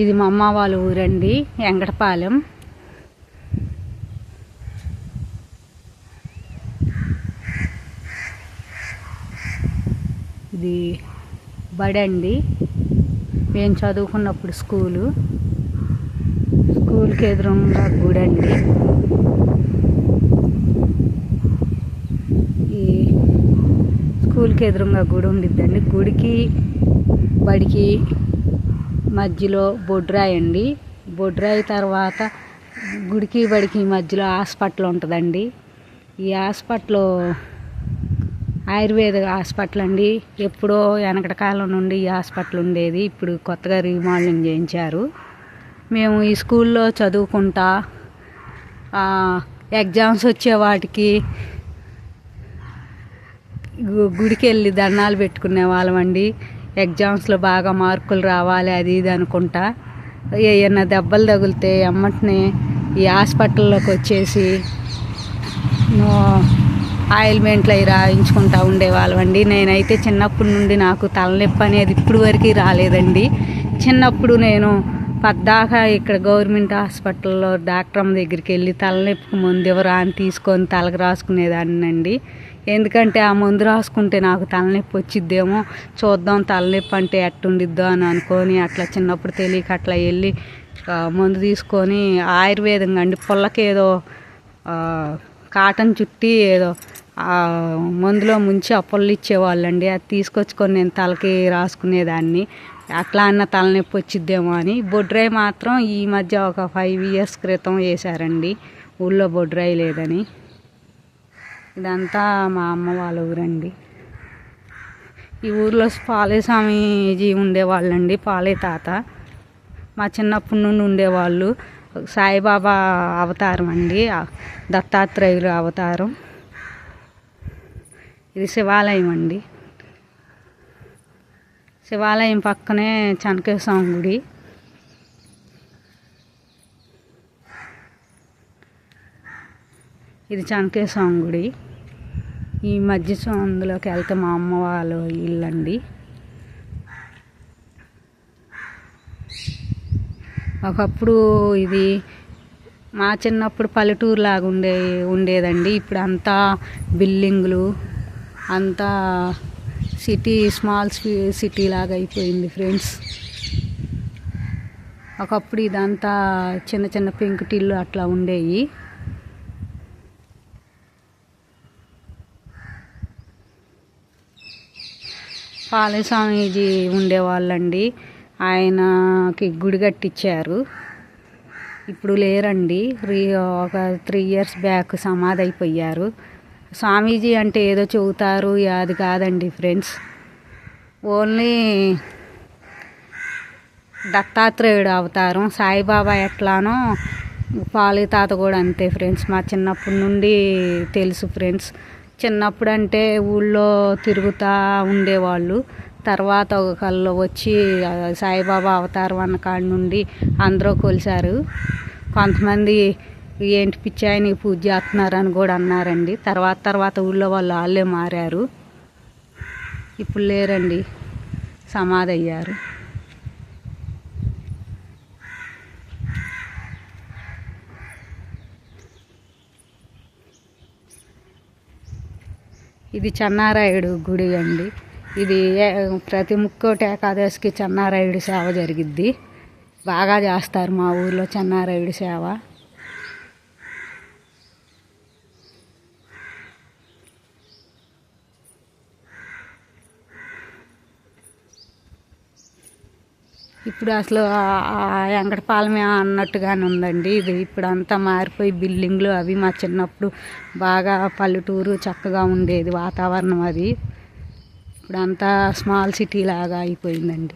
ఇది మా అమ్మ వాళ్ళ ఊరండి వెంకటపాలెం. ఇది బడండి మేము చదువుకున్నప్పుడు స్కూలు. స్కూల్కి ఎదురుగా గుడండి ఈ స్కూల్కి ఎదురుగా గుడి ఉండిద్దండి. గుడికి బడికి మధ్యలో బొడ్రాయి అండి. బొడ్రాయి తర్వాత గుడికి బడికి మధ్యలో హాస్పిటల్ ఉంటుందండి. ఈ హాస్పిటల్ ఆయుర్వేద హాస్పిటల్ అండి. ఎప్పుడో వెనకటి కాలం నుండి ఈ హాస్పిటల్ ఉండేది. ఇప్పుడు కొత్తగా రీమోడలింగ్ చేయించారు. మేము ఈ స్కూల్లో చదువుకుంటా ఎగ్జామ్స్ వచ్చే వాటికి గు- గుడికి వెళ్ళి దండాలు పెట్టుకునే వాళ్ళమండి ఎగ్జామ్స్లో బాగా మార్కులు రావాలి అది ఇది అనుకుంటా. ఏమైనా దెబ్బలు తగిలితే ఎమ్మటనే ఈ హాస్పిటల్లోకి వచ్చేసి ఆయిల్మెంట్లు అవి రాయించుకుంటా ఉండేవాళ్ళమండి. నేనైతే చిన్నప్పటి నుండి నాకు తలనొప్పి అనేది ఇప్పుడు వరకు రాలేదండి. చిన్నప్పుడు నేను పద్దాకా ఇక్కడ గవర్నమెంట్ హాస్పిటల్లో డాక్టర్ అమ్మ దగ్గరికి వెళ్ళి తలనొప్పికి ముందు ఎవరా అని తీసుకొని తలకు రాసుకునేదాన్నండి. ఎందుకంటే ఆ మందు రాసుకుంటే నాకు తలనొప్పి వచ్చిద్దేమో. చూద్దాం తలనొప్పి అంటే ఎట్టుండిద్దో అని అనుకొని అట్లా చిన్నప్పుడు తెలియక అట్లా వెళ్ళి మందు తీసుకొని ఆయుర్వేదంగా అండి. పుల్లకేదో ఏదో కాటన్ చుట్టి ఏదో మందులో ముంచి ఆ ఇచ్చేవాళ్ళండి. అది తీసుకొచ్చుకొని నేను తలకి రాసుకునేదాన్ని. అట్లా అన్న తలనొప్పి వచ్చిద్దేమో అని. బొడ్రాయి మాత్రం ఈ మధ్య ఒక ఫైవ్ ఇయర్స్ క్రితం వేశారండి. ఊళ్ళో బొడ్రాయి లేదని. ఇదంతా మా అమ్మ వాళ్ళ ఊరండి. ఈ ఊర్లో పాలేస్వామీజీ ఉండేవాళ్ళండి పాలే తాత. మా చిన్నప్పటి నుండి ఉండేవాళ్ళు. సాయిబాబా అవతారం అండి దత్తాత్రేయులు అవతారం. ఇది శివాలయం అండి. శివాలయం పక్కనే చనకేశ్వరం గుడి. ఇది చనకేశ్వరం గుడి. ఈ మధ్య అందులోకి వెళ్తే మా అమ్మ వాళ్ళ ఇల్లు అండి ఒకప్పుడు ఇది మా చిన్నప్పుడు పల్లెటూరు లాగా ఉండే ఉండేదండి. ఇప్పుడు అంతా బిల్డింగ్లు అంతా సిటీ స్మాల్ సిటీ లాగా అయిపోయింది ఫ్రెండ్స్. ఒకప్పుడు ఇదంతా చిన్న చిన్న పెంకుటిల్లు అట్లా ఉండేవి పాలస్వామీజీ ఉండేవాళ్ళండి. ఆయనకి గుడి కట్టించారు ఇప్పుడు లేరండి. రీ ఒక త్రీ ఇయర్స్ బ్యాక్ సమాధి అయిపోయారు స్వామీజీ అంటే ఏదో చెబుతారు అది కాదండి ఫ్రెండ్స్. ఓన్లీ దత్తాత్రేయుడు అవతారం. సాయిబాబా ఎట్లానో పాలి తాత కూడా అంతే ఫ్రెండ్స్. మా చిన్నప్పటి నుండి తెలుసు ఫ్రెండ్స్. చిన్నప్పుడు అంటే ఊళ్ళో తిరుగుతూ ఉండేవాళ్ళు. తర్వాత ఒకళ్ళు వచ్చి సాయిబాబా అవతారం అన్న కాడి నుండి అందరూ కొలిశారు. కొంతమంది ఏంటి పిచ్చాయని పూజ చేస్తున్నారని కూడా అన్నారండి. తర్వాత తర్వాత ఊళ్ళో వాళ్ళు వాళ్ళే మారారు. ఇప్పుడు లేరండి. సమాధి అయ్యారు. ఇది చెన్నారాయుడు గుడి అండి. ఇది ప్రతి ముక్కోటి ఏకాదశికి చెన్నారాయుడు సేవ జరిగిద్ది. బాగా చేస్తారు మా ఊర్లో చెన్నారాయుడు సేవ. ఇప్పుడు అసలు వెంకటపాలమే వెంకటపాలెమే అన్నట్టుగానే ఉందండి. ఇది ఇప్పుడు అంతా మారిపోయి బిల్డింగ్లు అవి మా చిన్నప్పుడు బాగా పల్లెటూరు చక్కగా ఉండేది వాతావరణం అది. ఇప్పుడు అంతా స్మాల్ సిటీ లాగా అయిపోయిందండి.